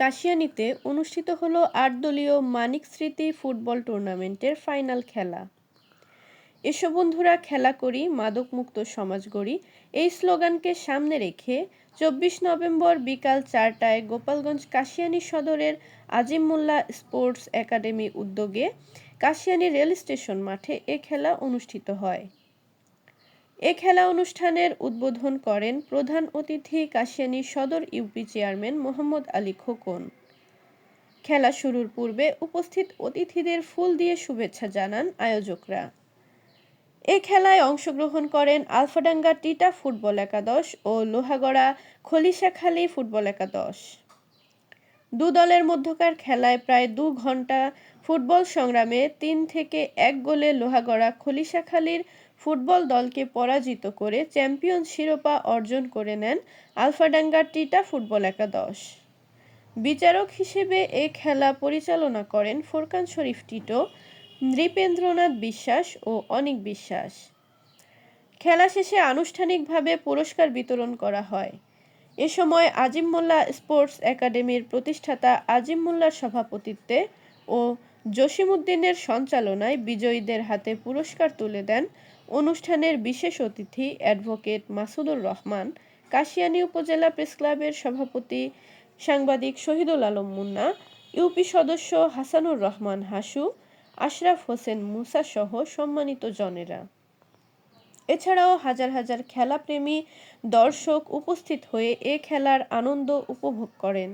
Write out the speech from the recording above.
কাশিয়ানীতে অনুষ্ঠিত হলো আট দলীয় মানিক স্মৃতি ফুটবল টুর্নামেন্টের ফাইনাল খেলা। এসো বন্ধুরা, খেলা করি, মাদকমুক্ত সমাজ গড়ি। এই স্লোগানকে সামনে রেখে চব্বিশ নভেম্বর বিকাল চারটায় গোপালগঞ্জ কাশিয়ানী সদরের আজিম মোল্লা স্পোর্টস একাডেমি উদ্যোগে কাশিয়ানী রেল স্টেশন মাঠে এ খেলা অনুষ্ঠিত হয়। এ খেলা অনুষ্ঠানের উদ্বোধন করেন প্রধান অতিথি কাশিয়ানী সদর ইউপি চেয়ারম্যান মোহাম্মদ আলী খোকন। খেলা শুরুর পূর্বে উপস্থিত অতিথিদের ফুল দিয়ে শুভেচ্ছা জানান আয়োজকরা। এ খেলায় অংশগ্রহণ করেন আলফাডাঙ্গা টিটা ফুটবল একাদশ ও লোহাগড়া খলিশাখালী ফুটবল একাদশ। দু দলের মধ্যকার খেলায় প্রায় দু ঘণ্টা ফুটবল সংগ্রামে তিন থেকে এক গোলে লোহাগড়া খলিশাখালীর ফুটবল দলকে পরাজিত করে চ্যাম্পিয়ন শিরোপা অর্জন করে নেন আলফাডাঙ্গা টিটা ফুটবল একাদশ। বিচারক হিসেবে এ খেলা পরিচালনা করেন ফোরকান শরীফ টিটো, নৃপেন্দ্রনাথ বিশ্বাস ও অনিক বিশ্বাস। খেলা শেষে আনুষ্ঠানিকভাবে পুরস্কার বিতরণ করা হয়। এ সময় আজিম মোল্লা স্পোর্টস একাডেমির প্রতিষ্ঠাতা আজিম মোল্লার সভাপতিত্বে ও জসিমউদ্দিনের সঞ্চালনায় বিজয়ীদের হাতে পুরস্কার তুলে দেন অনুষ্ঠানের বিশেষ অতিথি অ্যাডভোকেট মাসুদুর রহমান, কাশিয়ানী উপজেলা প্রেসক্লাবের সভাপতি সাংবাদিক শহীদুল আলম মুন্না, ইউপি সদস্য হাসানুর রহমান হাসু, আশরাফ হোসেন মুসা সহ সম্মানিত জনেরা। এছাড়াও হাজার হাজার খেলাপ্রেমী দর্শক উপস্থিত হয়ে এ খেলার আনন্দ উপভোগ করেন।